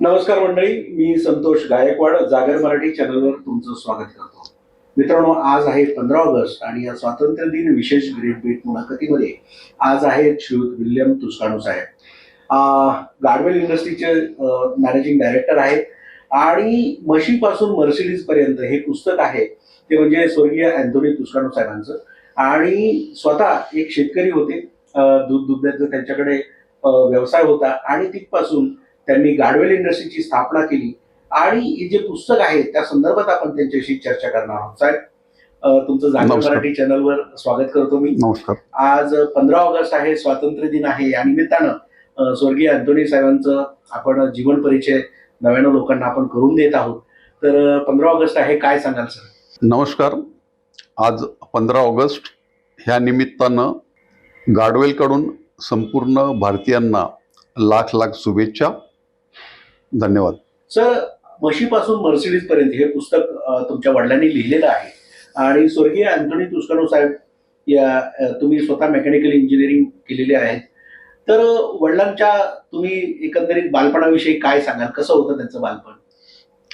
नमस्कार मंडळी मी संतोष गायकवाड जागर मराठी चॅनलवर तुमचं स्वागत करतो. मित्रांनो आज आहे पंधरा ऑगस्ट आणि या स्वातंत्र्य दिन विशेष ग्रेट भेट मुलाखतीमध्ये आज आहेत श्रीयुत विल्यम तुस्काणू साहेब. गाडवेल इंडस्ट्रीचे मॅनेजिंग डायरेक्टर आहेत आणि म्हशीपासून मर्सिडीज पर्यंत हे पुस्तक आहे ते म्हणजे स्वर्गीय अँथोनी तुस्काणू साहेबांचं. आणि स्वतः एक शेतकरी होते दूध दुधण्याचं त्यांच्याकडे व्यवसाय होता आणि तिथपासून त्यांनी गाडवेल इंडस्ट्रीची स्थापना केली. आणि हे जे पुस्तक आहे त्या संदर्भात आपण त्यांच्याशी चर्चा करणार आहोत. साहेब तुमचं नमस्कार. मराठी चॅनलवर स्वागत करतो मी. नमस्कार. आज पंधरा ऑगस्ट आहे स्वातंत्र्य दिन आहे. या निमित्तानं स्वर्गीय अँथोनी साहेबांचं आपण जीवन परिचय नव्यानं लोकांना आपण करून देत आहोत. तर पंधरा ऑगस्ट आहे काय सांगाल सर? नमस्कार. आज पंधरा ऑगस्ट ह्या निमित्तानं गाडवेलकडून संपूर्ण भारतीयांना लाख लाख शुभेच्छा. धन्यवाद. सर म्हशीपासून मर्सिडीज पर्यंत हे पुस्तक तुमच्या वडिलांनी लिहिलेलं आहे. आणि स्वर्गीय अँथोनी तुस्कानो साहेब या तुम्ही स्वतः मेकॅनिकल इंजिनिअरिंग केलेले आहेत. तर वडिलांच्या तुम्ही एकंदरीत बालपणाविषयी काय सांगाल? कसं होतं त्यांचं बालपण?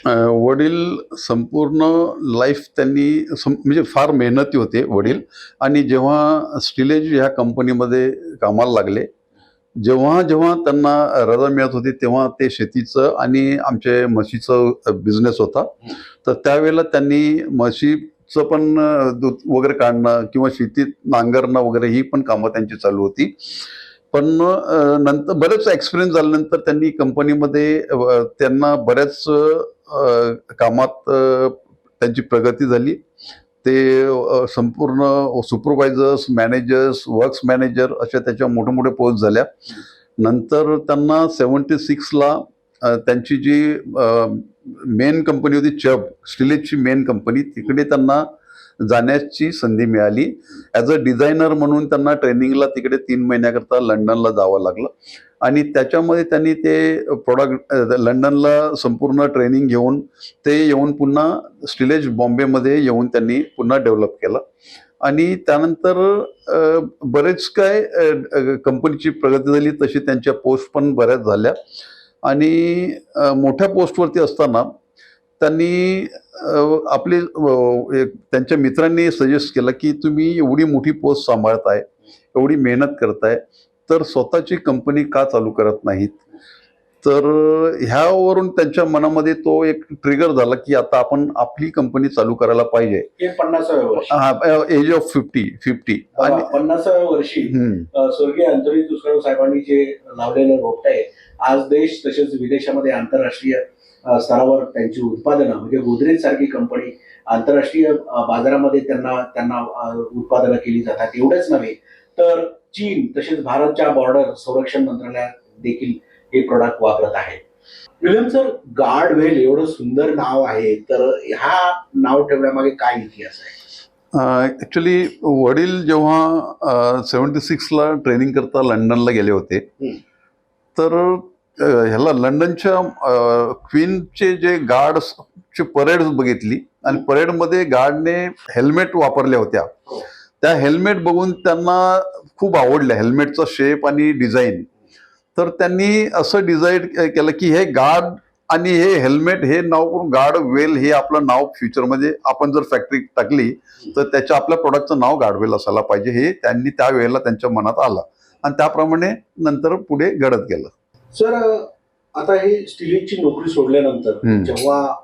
वडील संपूर्ण लाईफ त्यांनी सं म्हणजे फार मेहनती होते वडील. आणि जेव्हा स्टिलेज ह्या कंपनीमध्ये कामाला लागले जेव्हा जेव्हा त्यांना रजा मिळत होती तेव्हा ते शेतीचं आणि आमचे म्हशीचं बिझनेस होता. तर त्यावेळेला त्यांनी म्हशीचं पण दूध वगैरे काढणं किंवा शेतीत नांगरणं वगैरे ही पण कामं त्यांची चालू होती. पण नंतर बरेच एक्सपिरियन्स झाल्यानंतर त्यांनी कंपनीमध्ये त्यांना बऱ्याच कामात त्यांची प्रगती झाली. ते संपूर्ण सुपरवायझर्स मॅनेजर्स वर्क्स मॅनेजर अशा त्याच्या मोठ्या पोस्ट झाल्या. नंतर त्यांना सेवन्टी सिक्सला त्यांची जी मेन कंपनी होती चब स्टिलेजची मेन कंपनी तिकडे त्यांना जाण्याची संधी मिळाली. ॲज अ डिझायनर म्हणून त्यांना ट्रेनिंगला तिकडे तीन महिन्याकरता लंडनला जावं लागलं. आणि त्याच्यामध्ये त्यांनी ते प्रॉडक्ट लंडनला संपूर्ण ट्रेनिंग घेऊन ते येऊन पुन्हा स्टिलेज बॉम्बेमध्ये येऊन त्यांनी पुन्हा डेव्हलप केलं. आणि त्यानंतर बरेच काय कंपनीची प्रगती झाली तशी त्यांच्या पोस्ट पण बऱ्याच झाल्या. आणि मोठ्या पोस्टवरती असताना त्यांनी आपले त्यांच्या मित्रांनी सजेस्ट केलं की तुम्ही एवढी मोठी पोस्ट सांभाळताय एवढी मेहनत करताय तर स्वतःची कंपनी का चालू करत नाहीत? तर ह्यावरून त्यांच्या मनामध्ये तो एक ट्रिगर झाला की आता आपण आपली कंपनी चालू करायला पाहिजे. पन्नासाव्या वर्षी. एज ऑफ फिफ्टी फिफ्टी आणि पन्नासाव्या वर्षी. स्वर्गीय अँथोनी तुस्कानो साहेबांनी जे लावलेलं रोपट आहे आज देश तसेच विदेशामध्ये आंतरराष्ट्रीय स्तरावर त्यांची उत्पादनं म्हणजे गोदरेज सारखी कंपनी आंतरराष्ट्रीय बाजारामध्ये त्यांना त्यांना उत्पादनं केली जातात. एवढंच नव्हे तर चीन तसेच भारतच्या बॉर्डर संरक्षण मंत्रालयात देखील हे प्रोडक्ट वापरत आहे विलियम सर गार्ड वेल एवढं सुंदर नाव आहे तर ह्या नाव ठेवण्यामागे काय इतिहास आहे ॲक्च्युली वडील जेव्हा सेवन्टी सिक्सला ट्रेनिंग करता लंडनला गेले होते. तर ह्याला लंडनच्या क्वीनचे जे गार्ड्सची परेड बघितली आणि परेडमध्ये गार्डने हेल्मेट वापरल्या होत्या हो. त्या हेल्मेट बघून त्यांना खूप आवडल्या हेल्मेटचा शेप आणि डिझाईन तर त्यांनी असं डिझाईड केलं की हे गार्ड आणि हे हेल्मेट हे नाव करून गार्ड वेल हे आपलं नाव फ्युचरमध्ये आपण जर फॅक्टरी टाकली तर त्याच्या आपल्या प्रोडक्टचं नाव गाडवेल असायला पाहिजे हे त्यांनी त्यावेळेला त्यांच्या मनात आलं. आणि त्याप्रमाणे नंतर पुढे घडत गेलं. सर आता हे स्टिलिंगची नोकरी सोडल्यानंतर. जेव्हा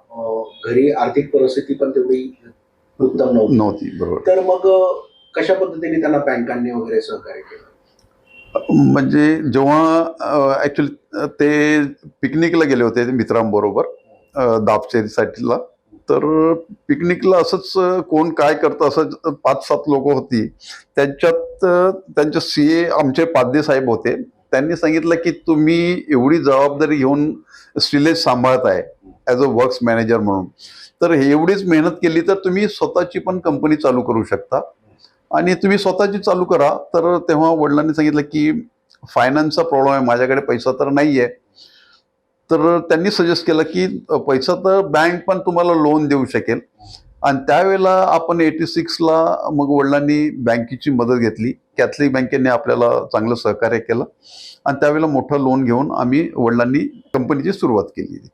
घरी आर्थिक परिस्थिती पण तेवढी उत्तम नव्हती. बरोबर. तर मग कशा पद्धतीने त्यांना बँकांनी वगैरे सहकार्य केलं? म्हणजे जेव्हा ऍक्च्युली ते पिकनिकला गेले होते मित्रांबरोबर दापचेरीसाठीला तर पिकनिकला असंच कोण काय करतं असं पाच सात लोक होती. त्यांच्यात त्यांचे सी ए आमचे पाध्ये साहेब होते. त्यांनी सांगितलं की तुम्ही एवढी जबाबदारी घेऊन स्टिलेज सांभाळताय ॲज अ वर्क्स मॅनेजर म्हणून. तर एवढीच मेहनत केली तर तुम्ही स्वतःची पण कंपनी चालू करू शकता. आणि तुम्ही स्वतःची चालू करा तर तेव्हा वडिलांनी सांगितलं की फायनान्सचा प्रॉब्लेम आहे माझ्याकडे पैसा तर नाही आहे तर त्यांनी सजेस्ट केलं की पैसा तर बँक पण तुम्हाला लोन देऊ शकेल. आणि त्यावेळेला आपण एटी सिक्सला मग वडिलांनी बँकेची मदत घेतली. कॅथलिक बँकेने आपल्याला चांगलं सहकार्य केलं. आणि त्यावेळेला मोठं लोन घेऊन आम्ही वडिलांनी कंपनीची सुरुवात केली.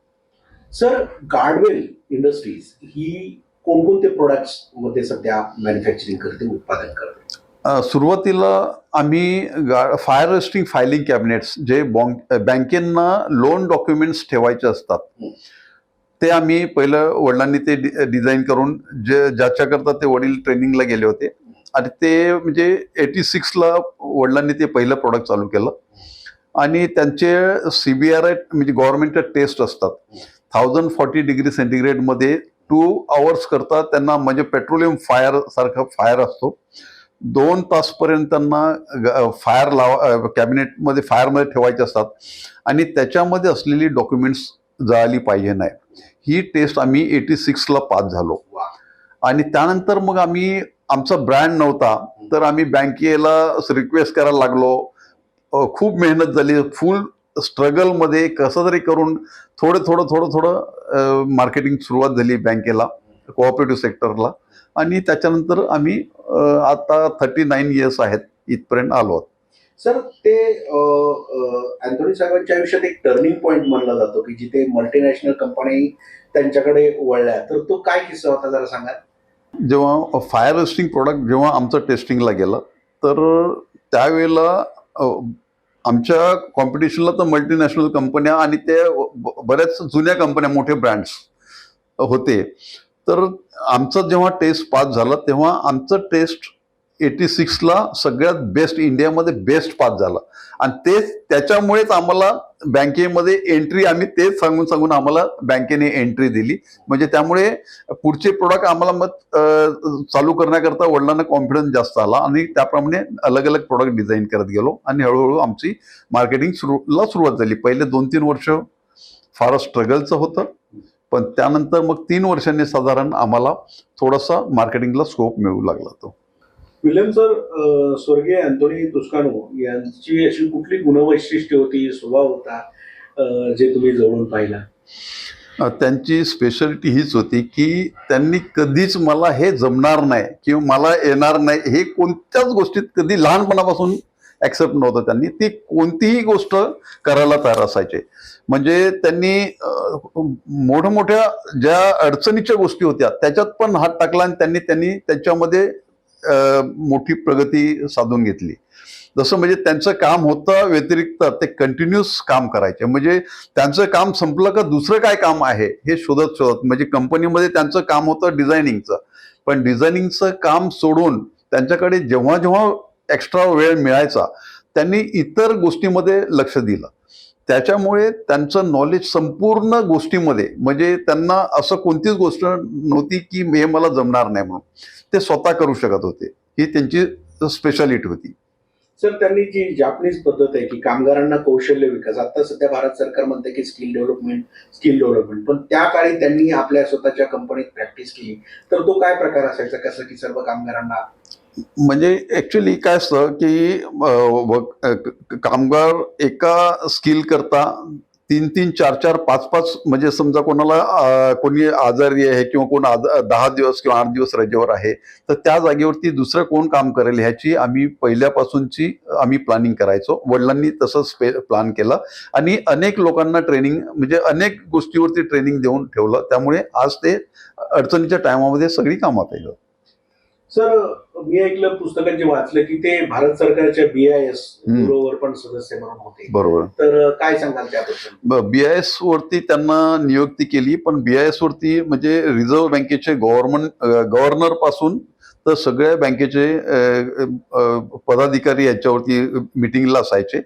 सर गार्डवेल इंडस्ट्रीज ही कोणकोणते प्रोडक्ट्समध्ये सध्या मॅन्युफॅक्चरिंग करते उत्पादन करते? सुरुवातीला आम्ही गा फायर रेस्टिंग फायलिंग कॅबिनेट्स जे बॉंक बँकेंना लोन डॉक्युमेंट्स ठेवायचे असतात ते आम्ही पहिलं वडिलांनी ते डि डिझाईन करून जे ज्याच्याकरता ते वडील ट्रेनिंगला गेले होते आणि ते म्हणजे एटी सिक्सला वडिलांनी ते पहिलं प्रोडक्ट चालू केलं. आणि त्यांचे सी बी आर आय म्हणजे गव्हर्नमेंटच्या टेस्ट असतात. थाउजंड फॉर्टी डिग्री सेंटीग्रेडमध्ये टू आवर्स करता त्यांना म्हणजे पेट्रोलियम फायर सारखं फायर असतो. दोन तासपर्यंत त्यांना फायर लावा कॅबिनेटमध्ये फायरमध्ये ठेवायचे असतात. आणि त्याच्यामध्ये असलेली डॉक्युमेंट्स जळाली पाहिजे नाही ही टेस्ट आम्ही एटी सिक्सला पास झालो. आणि त्यानंतर मग आम्ही आमचा ब्रँड नव्हता तर आम्ही बँकेला रिक्वेस्ट करायला लागलो. खूप मेहनत झाली. फुल स्ट्रगलमध्ये कसं तरी करून थोडं थोडं थोडं थोडं मार्केटिंग सुरुवात झाली बँकेला कोऑपरेटिव्ह सेक्टरला आणि त्याच्यानंतर आम्ही आता थर्टी नाईन इयर्स आहेत इथपर्यंत आलो आहोत. सर ते अँथोनी साहेबांच्या आयुष्यात एक टर्निंग पॉइंट मानला जातो की जिथे मल्टीनॅशनल कंपनी त्यांच्याकडे वळल्या. तर तो काय किस्सा होता जरा सांगा जेव्हा फायर रेस्टिंग प्रोडक्ट जेव्हा आमचं टेस्टिंगला गेलं तर त्यावेळेला आमच्या कॉम्पिटिशनला तर मल्टीनॅशनल कंपन्या आणि ते ब- बऱ्याच जुन्या कंपन्या मोठे ब्रँड्स होते. तर आमचं जेव्हा टेस्ट पास झालं तेव्हा आमचं टेस्ट एटी सिक्सला सगळ्यात बेस्ट इंडियामध्ये बेस्ट पास झाला. आणि तेच त्याच्यामुळेच आम्हाला बँकेमध्ये एंट्री आम्ही तेच सांगून सांगून आम्हाला बँकेने एंट्री दिली. म्हणजे त्यामुळे पुढचे प्रोडक्ट आम्हाला मग चालू करण्याकरता वडिलांना कॉन्फिडन्स जास्त आला आणि त्याप्रमाणे अलग अलग प्रोडक्ट डिझाईन करत गेलो आणि हळूहळू आमची मार्केटिंग सुरूला सुरुवात झाली. पहिले दोन तीन वर्ष फार स्ट्रगलचं होतं पण त्यानंतर मग तीन वर्षांनी साधारण आम्हाला थोडासा मार्केटिंगला स्कोप मिळू लागला तो. विल्यम सर स्वर्गीय अँथोनी तुस्कानो यांची अशी कुठली गुणवैशिष्ट्य होती स्वभाव होता जे तुम्ही जवळून पाहिला? त्यांची स्पेशालिटी हीच होती की त्यांनी कधीच मला हे जमणार नाही किंवा मला येणार नाही हे कोणत्याच गोष्टीत कधी लहानपणापासून ॲक्सेप्ट नव्हतं त्यांनी. ती कोणतीही गोष्ट करायला तयार असायचे. म्हणजे त्यांनी मोठमोठ्या ज्या अडचणीच्या गोष्टी होत्या त्याच्यात पण हात टाकला आणि त्यांनी त्यांनी त्याच्यामध्ये मोठी प्रगती साधून घेतली. जसं म्हणजे त्यांचं काम होतं व्यतिरिक्त ते कंटिन्युअस काम करायचे. म्हणजे त्यांचं काम संपलं का दुसरं काय काम आहे हे शोधत शोधत म्हणजे कंपनीमध्ये त्यांचं काम होतं डिझायनिंगचं. पण डिझायनिंगचं काम सोडून त्यांच्याकडे जेव्हा जेव्हा एक्स्ट्रा वेळ मिळायचा त्यांनी इतर गोष्टीमध्ये लक्ष दिलं. त्याच्यामुळे त्यांचं नॉलेज संपूर्ण गोष्टीमध्ये म्हणजे त्यांना असं कोणतीच गोष्ट नव्हती की हे मला जमणार नाही म्हणून. ते स्वतः करू शकत होते. ही त्यांची स्पेशालिटी होती. सर त्यांनी जी जापनीज पद्धत आहे की कामगारांना कौशल्य विकास आता सध्या भारत सरकार म्हणते की स्किल डेव्हलपमेंट स्किल डेव्हलपमेंट पण त्या काळी त्यांनी आपल्या स्वतःच्या कंपनीत प्रॅक्टिस केली. तर तो काय प्रकार असायचा? कसं की सर्व कामगारांना म्हणजे ॲक्च्युली काय असतं की कामगार एका स्किल करता तीन तीन चार चार पाच पाच म्हणजे समजा कोणाला कोणी आजारी आहे किंवा कोण आज दहा दिवस किंवा आठ दिवस रजेवर आहे तर त्या जागेवरती दुसरं कोण काम करेल ह्याची आम्ही पहिल्यापासूनची आम्ही प्लॅनिंग करायचो. वडिलांनी तसंच प्लॅन केलं आणि अनेक लोकांना ट्रेनिंग म्हणजे अनेक गोष्टीवरती ट्रेनिंग देऊन ठेवलं. त्यामुळे आज ते अडचणीच्या टायमामध्ये सगळी कामात येतं सर मी ऐकलं पुस्तकात जे वाचलं की ते भारत सरकारच्या बी आय एस हम्म. बरोबर पण सदस्य म्हणून होते. बरोबर. तर काय सांगाल त्याबद्दल? बी आय एस वरती त्यांना नियुक्ती केली पण बी आय एस वरती म्हणजे रिझर्व्ह बँकेचे गव्हर्नमेंट गव्हर्नरपासून तर सगळ्या बँकेचे पदाधिकारी याच्यावरती मिटिंगला असायचे.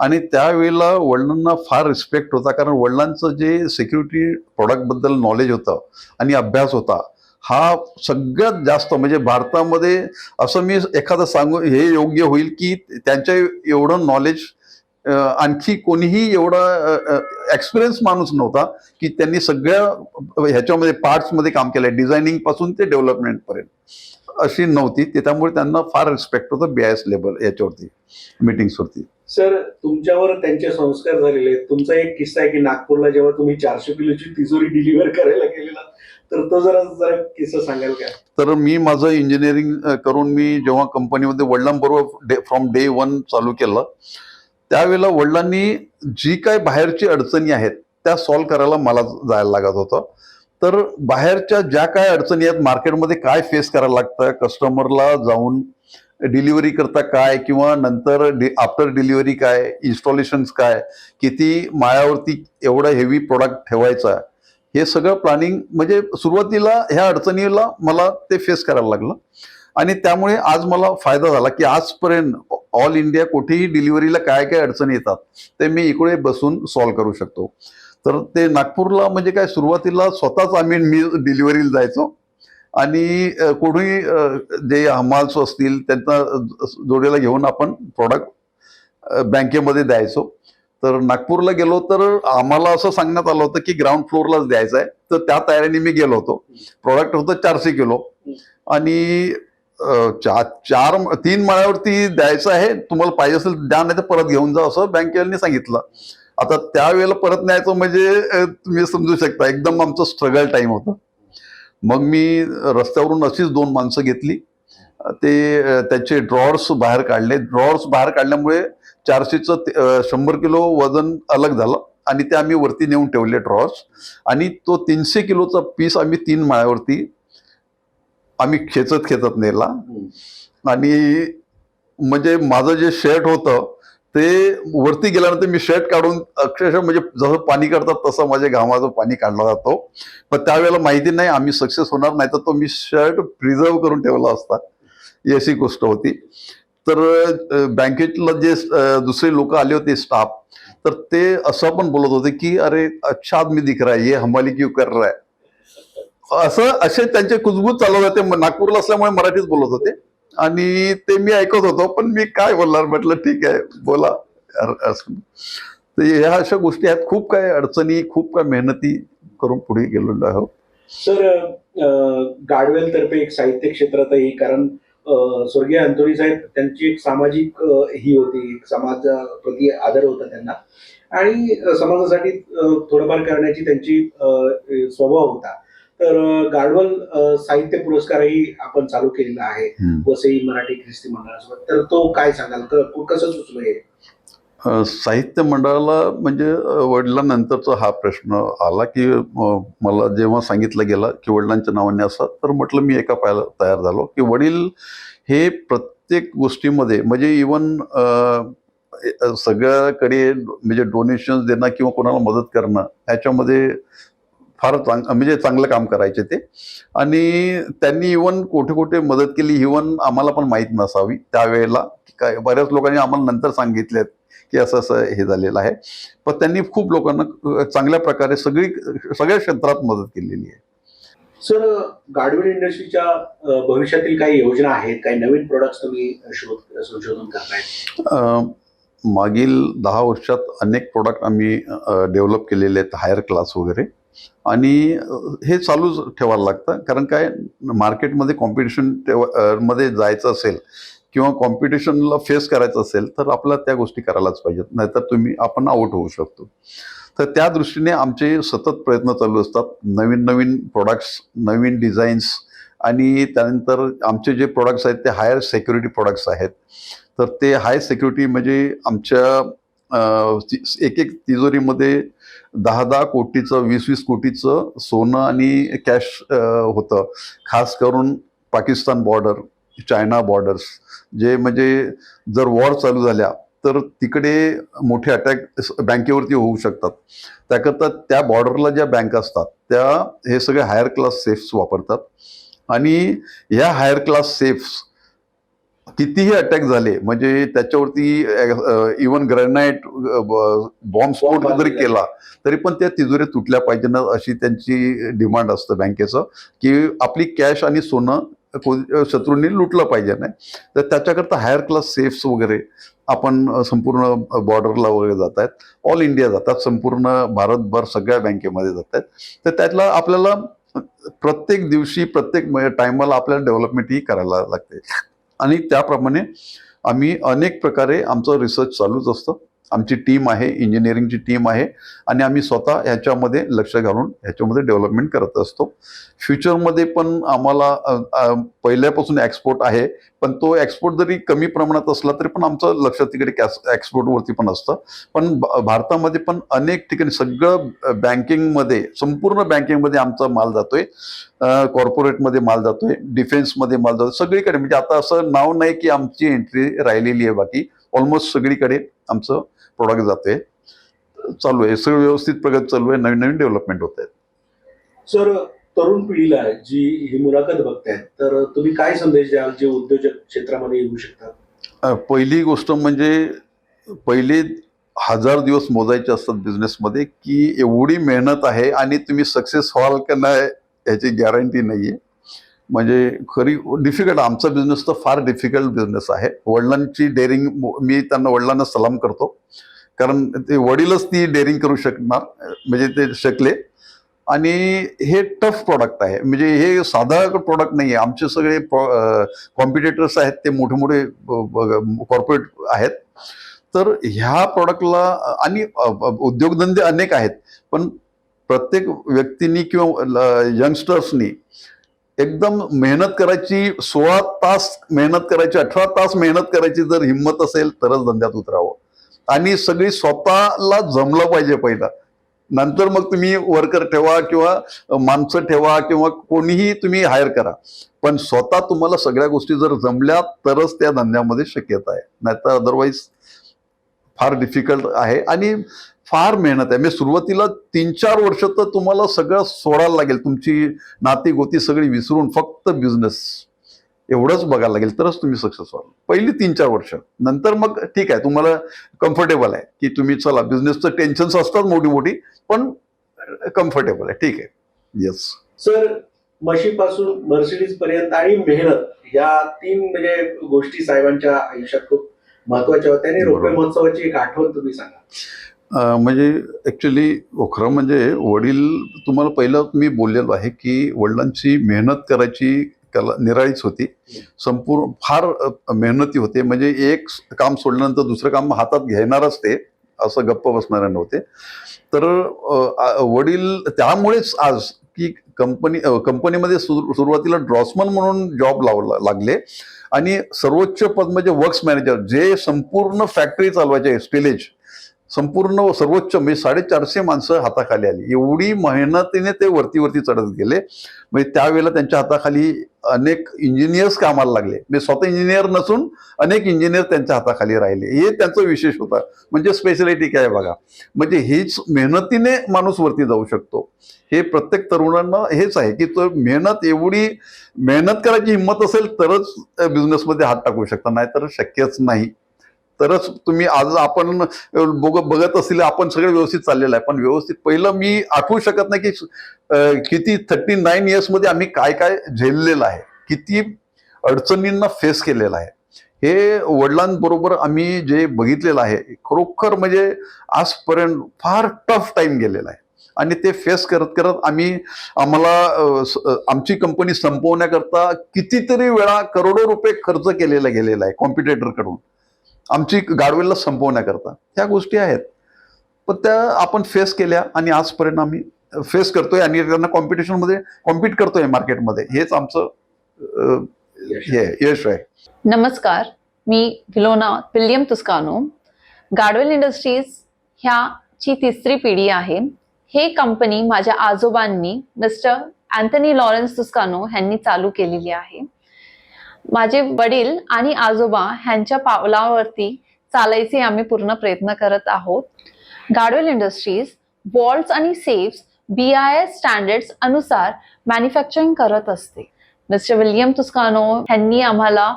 आणि त्यावेळेला वडिलांना फार रिस्पेक्ट होता कारण वडिलांचं जे सिक्युरिटी प्रॉडक्टबद्दल नॉलेज होतं आणि अभ्यास होता हा सगळ्यात जास्त म्हणजे भारतामध्ये असं मी एखादं सांगू हे योग्य होईल की त्यांच्या एवढं नॉलेज आणखी कोणीही एवढा एक्सपिरियन्स माणूस नव्हता की त्यांनी सगळ्या ह्याच्यामध्ये पार्ट्समध्ये काम केलंय. डिझायनिंगपासून ते डेव्हलपमेंटपर्यंत अशी नव्हती. ते त्यामुळे त्यांना फार रिस्पेक्ट होतं बी आय एस लेबल याच्यावरती मिटिंग्सवरती सर तुमच्यावर त्यांचे संस्कार झालेले आहेत. तुमचा एक किस्सा आहे की नागपूरला जेव्हा तुम्ही चारशे किलोची तिजोरी डिलिव्हर करायला गेलेला तर तो जरा जरा किस्सा सांगाल का? तर मी माझं इंजिनिअरिंग करून मी जेव्हा कंपनीमध्ये वडिलांबरोबर डे फ्रॉम डे वन चालू केलं त्यावेळेला वडिलांनी जी काय बाहेरची अडचणी आहेत त्या सॉल्व्ह करायला मला जायला लागत होतं. तर बाहेरच्या ज्या काय अडचणी आहेत मार्केटमध्ये काय फेस करायला लागतं कस्टमरला जाऊन डिलिव्हरी करता काय किंवा नंतर आफ्टर डिलिव्हरी काय इन्स्टॉलेशन्स काय किती माळ्यावरती एवढा हेवी प्रोडक्ट ठेवायचा हे सगळं प्लॅनिंग म्हणजे सुरुवातीला ह्या अडचणीला मला ते फेस करायला लागलं. आणि त्यामुळे आज मला फायदा झाला की आजपर्यंत ऑल इंडिया कुठेही डिलिव्हरीला काय काय अडचणी येतात ते मी इकडे बसून सॉल्व्ह करू शकतो. तर ते नागपूरला म्हणजे काय सुरुवातीला स्वतःच आम्ही मी डिलिव्हरीला जायचो. आणि अ, कोणी जे हमाल्स असतील त्यांना जोडीला घेऊन आपण प्रॉडक्ट बँकेमध्ये द्यायचो. तर नागपूरला गेलो तर आम्हाला असं सांगण्यात आलं होतं की ग्राउंड फ्लोअरलाच द्यायचं आहे. तर त्या तयारीने मी गेलो होतो. प्रोडक्ट होतं चारशे किलो. आणि चार चा चार तीन माळ्यावरती द्यायचं आहे. तुम्हाला पाहिजे असेल द्या नाही तर परत घेऊन जा असं बँकेवाल्यांनी सांगितलं. आता त्यावेळेला परत न्यायचं म्हणजे तुम्ही समजू शकता. एकदम आमचं स्ट्रगल टाईम होतं. मग मी रस्त्यावरून अशीच दोन माणसं घेतली. ते त्याचे ड्रॉर्स बाहेर काढले. ड्रॉर्स बाहेर काढल्यामुळे चारशेचं ते- शंभर किलो वजन अलग झालं आणि ते आम्ही वरती नेऊन ठेवले ड्रॉवर्स आणि तो तीनशे किलोचा पीस आम्ही तीन माळ्यावरती आम्ही खेचत खेचत नेला. आणि म्हणजे माझं जे शर्ट होतं ते वरती गेल्यानंतर मी शर्ट काढून अक्षरशः म्हणजे जसं पाणी काढतात तसं माझ्या घामाचं पाणी काढला जातो. पण त्यावेळेला माहिती नाही आम्ही सक्सेस होणार नाही तर तो मी शर्ट प्रिझर्व करून ठेवला असता. ही अशी गोष्ट होती. तर बँकेतला जे दुसरे लोक आले होते स्टाफ तर ते असं पण बोलत होते की अरे अच्छा आदमी दिख रहा है ये हमाली क्यों कर रहा है? असं असे त्यांचे कुजबूज चालवत होते. नागपूरला असल्यामुळे मराठीच बोलत होते. आणि ते मी ऐकत होतो पण मी काय बोलणार? म्हटलं ठीक आहे बोला. तर ह्या अशा गोष्टी आहेत. खूप काय अडचणी खूप काय मेहनती करून पुढे गेलेलो आहोत. सर गाडवेल तर्फे एक साहित्य क्षेत्रातही कारण स्वर्गीय अंतोनी साहेब त्यांची एक सामाजिक ही होती एक समाजाप्रती आदर होता त्यांना. आणि समाजासाठी थोडंफार करण्याची त्यांची स्वभाव होता. तर गाडवल साहित्य पुरस्कारही आपण चालू केलेला आहे. वसई मराठी ख्रिस्ती मंडळासोबत. तर तो काय सांगाल? कसं सुचलं हे साहित्य मंडळाला म्हणजे वडिलांनंतरचा हा प्रश्न आला की मला जेव्हा सांगितलं गेलं की वडिलांच्या नावाने असं तर म्हटलं मी एका पायाला तयार झालो की वडील हे प्रत्येक गोष्टीमध्ये म्हणजे इवन सगळ्याकडे म्हणजे डोनेशन्स देणं किंवा कोणाला मदत करणं ह्याच्यामध्ये फार चांग म्हणजे चांगलं काम करायचे ते. आणि त्यांनी इवन कुठे कुठे मदत केली इवन आम्हाला पण माहीत नसावी त्यावेळेला. काय बऱ्याच लोकांनी आम्हाला नंतर सांगितले की असं असं हे झालेलं आहे. पण त्यांनी खूप लोकांना चांगल्या प्रकारे सगळी सगळ्या क्षेत्रात मदत केलेली आहे. सर गाडवेल इंडस्ट्रीच्या भविष्यातील काही योजना आहेत काही नवीन प्रोडक्ट्स तुम्ही शोध संशोधन करताय? मागील दहा वर्षात अनेक प्रोडक्ट आम्ही डेव्हलप केलेले आहेत हायर क्लास वगैरे. आणि हे चालूच ठेवायला लागतं. कारण काय मार्केटमध्ये कॉम्पिटिशनमध्ये जायचं असेल किंवा कॉम्पिटिशनला फेस करायचं असेल तर आपल्याला त्या गोष्टी करायलाच पाहिजेत. नाहीतर तुम्ही आपण आउट होऊ शकतो. तर त्या दृष्टीने आमचे सतत प्रयत्न चालू असतात. नवीन नवीन प्रोडक्ट्स नवीन डिझाईन्स आणि त्यानंतर आमचे जे प्रोडक्ट्स आहेत ते हायर सेक्युरिटी प्रोडक्ट्स आहेत. तर ते हाय सेक्युरिटी म्हणजे आमच्या एक एक तिजोरीमध्ये दहा दहा कोटीचं वीस वीस कोटीचं सोनं आणि कॅश होतं. खास करून पाकिस्तान बॉर्डर चायना बॉर्डर्स जे म्हणजे जर वॉर चालू झाल्या तर तिकडे मोठे अटॅक बँकेवरती होऊ शकतात. त्याकरता त्या बॉर्डरला ज्या बँक असतात त्या हे सगळे हायर क्लास सेफ्स वापरतात. आणि ह्या हायर क्लास सेफ्स कितीही अटॅक झाले म्हणजे त्याच्यावरती इवन ग्रॅनाईट बॉम्बस्फोट जरी केला तरी पण त्या तिजोऱ्या तुटल्या पाहिजे ना अशी त्यांची डिमांड असतं बँकेचं की आपली कॅश आणि सोनं को- शत्रूंनी लुटलं पाहिजे नाही? तर त्याच्याकरता हायर क्लास सेफ्स वगैरे आपण संपूर्ण बॉर्डरला वगैरे जात आहेत. ऑल इंडिया जातात. संपूर्ण भारतभर सगळ्या बँकेमध्ये जात आहेत. तर त्यातला आपल्याला प्रत्येक दिवशी प्रत्येक टायमाला आपल्याला डेव्हलपमेंट ही करायला लागते. आणि त्याप्रमाणे आम्ही अनेक प्रकारे आमचं रिसर्च चालूच असतं. आमची टीम आहे इंजिनिअरिंगची टीम आहे आणि आम्ही स्वतः ह्याच्यामध्ये लक्ष घालून ह्याच्यामध्ये डेव्हलपमेंट करत असतो. फ्युचरमध्ये पण आम्हाला पहिल्यापासून एक्सपोर्ट आहे पण तो एक्सपोर्ट जरी कमी प्रमाणात असला तरी पण आमचं लक्ष तिकडे कॅस एक्सपोर्टवरती पण असतं. पण भारतामध्ये पण अनेक ठिकाणी सगळं बँकिंगमध्ये संपूर्ण बँकिंगमध्ये आमचा माल जातोय. कॉर्पोरेटमध्ये माल जातोय डिफेन्समध्ये माल जातो सगळीकडे. म्हणजे आता असं नाव नाही की आमची एंट्री राहिलेली आहे बाकी. ऑलमोस्ट सगळीकडे आमचं प्रोडक्ट जाते चालू आहे. सगळं व्यवस्थित प्रगत चालू आहे. नवीन नवीन डेव्हलपमेंट होत आहेत. सर तरुण पिढीला जी ही मुलाखत बघतायत तर तुम्ही काय संदेश द्याल जे उद्योजक क्षेत्रामध्ये येऊ शकतात? पहिली गोष्ट म्हणजे पहिले हजार दिवस मोजायचे असतात बिझनेसमध्ये की एवढी मेहनत आहे आणि तुम्ही सक्सेस व्हाल का नाही याची गॅरंटी नाही आहे म्हणजे खरी डिफिकल्ट आमचा बिझनेस तर फार डिफिकल्ट बिझनेस आहे. वडिलांची डेअरिंग मी त्यांना वडिलांना सलाम करतो. कारण ते वडीलच ती डेअरिंग करू शकणार म्हणजे ते शकले. आणि हे टफ प्रॉडक्ट आहे. म्हणजे हे साधा प्रॉडक्ट नाही आहे आमचे सगळे कॉम्पिटेटर्स आहेत. ते मोठे मोठे कॉर्पोरेट आहेत. तर ह्या प्रॉडक्टला आणि उद्योगधंदे अनेक आहेत. पण प्रत्येक व्यक्तींनी किंवा यंगस्टर्सनी एकदम मेहनत करायची सोळा तास मेहनत करायची अठरा तास मेहनत करायची जर हिंमत असेल तरच धंद्यात उतरावं. आणि सगळी स्वतःला जमलं पाहिजे पहिला. नंतर मग तुम्ही वर्कर ठेवा किंवा माणसं ठेवा किंवा कोणीही तुम्ही हायर करा. पण स्वतः तुम्हाला सगळ्या गोष्टी जर जमल्या तरच त्या धंद्यामध्ये शक्यता आहे. नाहीतर अदरवाईज फार डिफिकल्ट आहे आणि फार मेहनत आहे. म्हणजे सुरुवातीला तीन चार वर्ष तर तुम्हाला सगळं सोडायला लागेल. तुमची नाती गोती सगळी विसरून फक्त बिझनेस एवढंच बघायला लागेल तरच तुम्ही सक्सेस व्हाल. पहिली तीन चार वर्ष. नंतर मग ठीक आहे तुम्हाला कम्फर्टेबल आहे की तुम्ही चला बिझनेसचं टेन्शन्स असतात मोठी मोठी पण कम्फर्टेबल आहे. ठीक आहे. येस सर म्हशीपासून मर्सिडीज पर्यंत आणि मेहनत या तीन म्हणजे गोष्टी साहेबांच्या आयुष्यात खूप महत्त्वाच्या होत्या आणि रोपे. महोत्सवाची एक आठवण तुम्ही सांगा. म्हणजे ॲक्च्युली खरं म्हणजे वडील तुम्हाला पहिलं मी बोललेलो आहे की वडिलांची मेहनत करायची त्याला निराळीच होती. संपूर्ण फार मेहनती होते. म्हणजे एक काम सोडल्यानंतर दुसरं काम हातात घेणारच ते असं गप्प बसणारे नव्हते. तर वडील त्यामुळेच आज की कंपनी कंपनीमध्ये सुरुवातीला ड्रॉसमन म्हणून जॉब लावला लागले. आणि सर्वोच्च पद म्हणजे वर्क्स मॅनेजर जे संपूर्ण फॅक्टरी चालवायचे स्टिलेज. संपूर्ण सर्वोच्च म्हणजे साडेचारशे माणसं हाताखाली आली. एवढी मेहनतीने ते वरती वरती चढत गेले. म्हणजे त्यावेळेला त्यांच्या हाताखाली अनेक इंजिनियर्स कामाला लागले. म्हणजे स्वतः इंजिनियर नसून अनेक इंजिनियर त्यांच्या हाताखाली राहिले. हे त्यांचं विशेष होता. म्हणजे स्पेशलिटी काय आहे बघा? म्हणजे हीच मेहनतीने माणूस वरती जाऊ शकतो. हे प्रत्येक तरुणांना हेच आहे की तो मेहनत एवढी मेहनत करायची हिंमत असेल तरच बिझनेसमध्ये हात टाकू शकता. नाहीतर शक्यच नाही. तरच तुम्ही आज आपण बघ बघत असतील आपण सगळं व्यवस्थित चाललेलं आहे. पण व्यवस्थित पहिलं मी आठवू शकत नाही की किती थर्टी नाईन इयर्समध्ये आम्ही काय काय झेललेलं आहे. किती अडचणींना फेस केलेलं आहे. हे वडिलांबरोबर आम्ही जे बघितलेलं आहे खरोखर म्हणजे आजपर्यंत फार टफ टाईम गेलेला आहे. आणि ते फेस करत करत आम्ही आम्हाला आमची कंपनी संपवण्याकरता कितीतरी वेळा करोडो रुपये खर्च केलेला गेलेला आहे कॉम्पिटेटरकडून आमची गाडवेलला संपवण्याकरता. ह्या गोष्टी आहेत. पण त्या आपण फेस केल्या आणि आजपर्यंत आम्ही फेस करतोय आणि त्यांना कॉम्पिटिशनमध्ये कॉम्पिट करतोय मार्केटमध्ये हेच आमचं हे यश आहे. नमस्कार. मी विलोना विल्यम तुस्कानो. गाडवेल इंडस्ट्रीज ह्याची तिसरी पिढी आहे. हे कंपनी माझ्या आजोबांनी मिस्टर अँथनी लॉरेन्स तुस्कानो ह्यांनी चालू केलेली आहे. माझे वडील आणि आजोबा ह्यांच्या पावलावरती चालायचे आम्ही पूर्ण प्रयत्न करत आहोत. गाडवेल इंडस्ट्रीज वॉल्ट्स आणि safes B I S standards अनुसार मॅन्युफॅक्चरिंग करत असते. मिस्टर विल्यम तुस्कानो ह्यांनी आम्हाला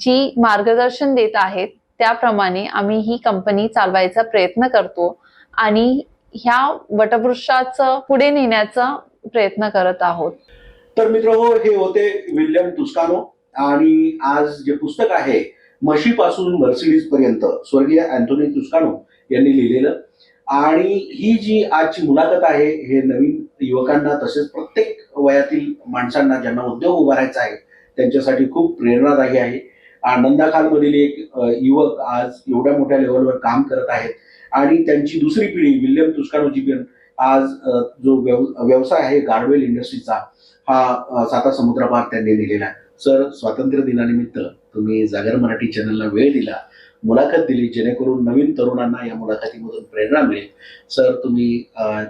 जी मार्गदर्शन देत आहेत त्याप्रमाणे आम्ही ही कंपनी चालवायचा प्रयत्न करतो आणि ह्या वटवृक्षाचं पुढे नेण्याचा प्रयत्न करत आहोत. तर मित्र हो हे होते विल्यम तुस्कानो. आणि आज जे पुस्तक आहे म्हशीपासून मर्सिडीज पर्यंत स्वर्गीय अँथोनी तुस्कानो यांनी लिहिलेलं. आणि ही जी आजची मुलाखत आहे हे नवीन युवकांना तसेच प्रत्येक वयातील माणसांना ज्यांना उद्योग उभारायचा आहे त्यांच्यासाठी खूप प्रेरणादायी आहे. आनंदाखालमधील एक युवक आज एवढ्या मोठ्या लेवलवर काम करत आहेत. आणि त्यांची दुसरी पिढी विल्यम तुस्कानोची आज जो व्यव- व्यवसाय आहे गार्डवेल इंडस्ट्रीचा हा साता समुद्रापार त्यांनी लिहिलेला आहे. सर स्वातंत्र्य दिनानिमित्त तुम्ही जागर मराठी चॅनलला वेळ दिला. मुलाखत दिली जेणेकरून नवीन तरुणांना या मुलाखतीमधून प्रेरणा मिळेल. सर तुम्ही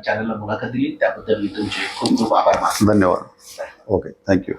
चॅनलला मुलाखत दिली. त्याबद्दल मी तुमचे खूप खूप आभार मानतो. धन्यवाद. Okay thank you